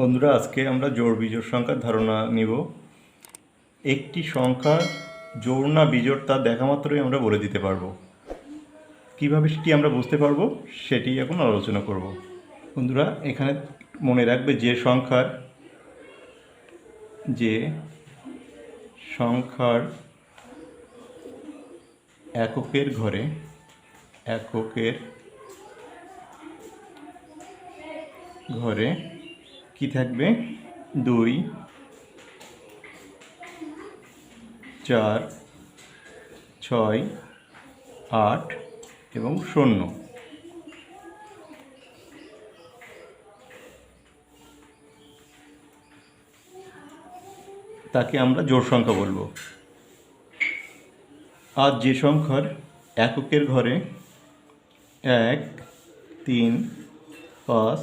বন্ধুরা, আজকে আমরা জোড় বিজোড় সংখ্যার ধারণা নিব। একটি সংখ্যা জোড় না বিজোড়, তা দেখা মাত্রই আমরা বলে দিতে পারব। কীভাবে সেটি আমরা বুঝতে পারব, সেটি এখন আলোচনা করব। বন্ধুরা, এখানে মনে রাখবে যে সংখ্যার যে সংখ্যার এককের ঘরে এককের ঘরে কি থাকবে? দুই, চার, ছয়, আট এবং শূন্য। তাকে আমরা জোড় সংখ্যা বলব। আর যে সংখ্যার এককের ঘরে এক, তিন, পাঁচ,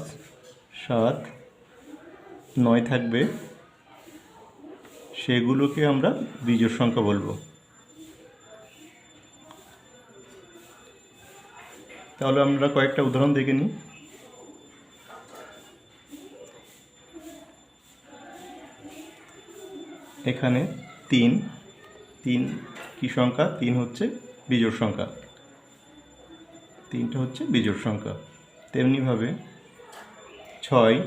সাত নয় থাকবে। সেগুলোকে আমরা বিজোড় সংখ্যা বলব। তাহলে আমরা কয়েকটা উদাহরণ দেখে নিই। এখানে তিন তিন কি সংখ্যা? তিন হচ্ছে বিজোড় সংখ্যা। তিনটা হচ্ছে বিজোড় সংখ্যা। তেমনিভাবে ছয়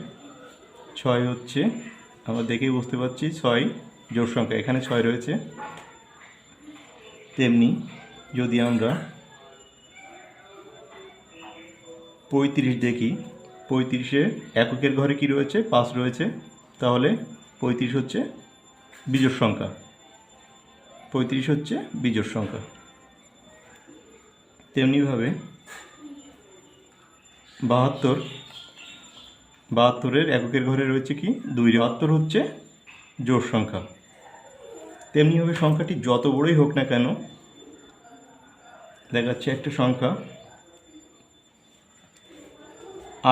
ছয় হচ্ছে, আমরা দেখেই বুঝতে পারছি, ছয় জোর সংখ্যা। এখানে ছয় রয়েছে। তেমনি যদি আমরা পঁয়ত্রিশ দেখি পঁয়ত্রিশে এককের ঘরে কি রয়েছে? পাঁচ রয়েছে। তাহলে পঁয়ত্রিশ হচ্ছে বিজোর সংখ্যা। পঁয়ত্রিশ হচ্ছে বিজোর সংখ্যা। তেমনিভাবে বাহাত্তর বাহাত্তরের এককের ঘরে রয়েছে কি? দুই বাহাত্তর হচ্ছে জোড় সংখ্যা। তেমনিভাবে সংখ্যাটি যত বড়ই হোক না কেন, দেখা যাচ্ছে একটা সংখ্যা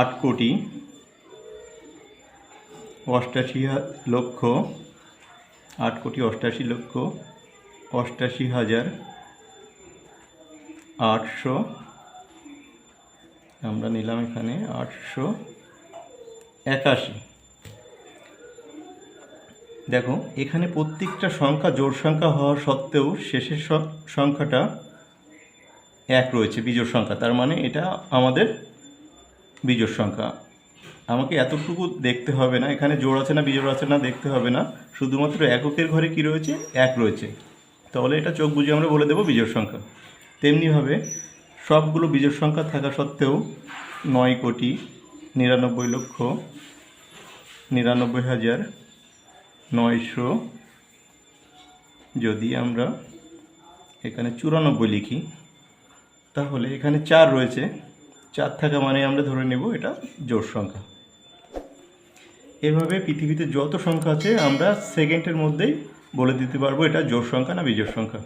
আট কোটি অষ্টাশি লক্ষ, আট কোটি অষ্টাশি লক্ষ, অষ্টাশি হাজার আটশো। আমরা নিলাম এখানে আটশো। একাশি। দেখো, এখানে প্রত্যেকটা সংখ্যা জোড় সংখ্যা হওয়া সত্ত্বেও শেষের সংখ্যাটা এক রয়েছে, বিজোড় সংখ্যা। তার মানে এটা আমাদের বিজোড় সংখ্যা। আমাকে এতটুকু দেখতে হবে না। এখানে জোড় আছে না, বিজোড় আছে না, দেখতে হবে না। শুধুমাত্র এককের ঘরে কি রয়েছে? এক রয়েছে। তাহলে এটা চোখ বুঝে আমরা বলে দেবো বিজোড় সংখ্যা। তেমনিভাবে সবগুলো বিজোড় সংখ্যা থাকা সত্ত্বেও নয় কোটি নিরানব্বই লক্ষ নিরানব্বই হাজার নয়শো। যদি আমরা এখানে চুরানব্বই লিখি, তাহলে এখানে চার রয়েছে। চার থাকা মানে আমরা ধরে নেব এটা জোড় সংখ্যা। এভাবে পৃথিবীতে যত সংখ্যা আছে, আমরা সেকেন্ডের মধ্যেই বলে দিতে পারব এটা জোড় সংখ্যা না বিজোড় সংখ্যা।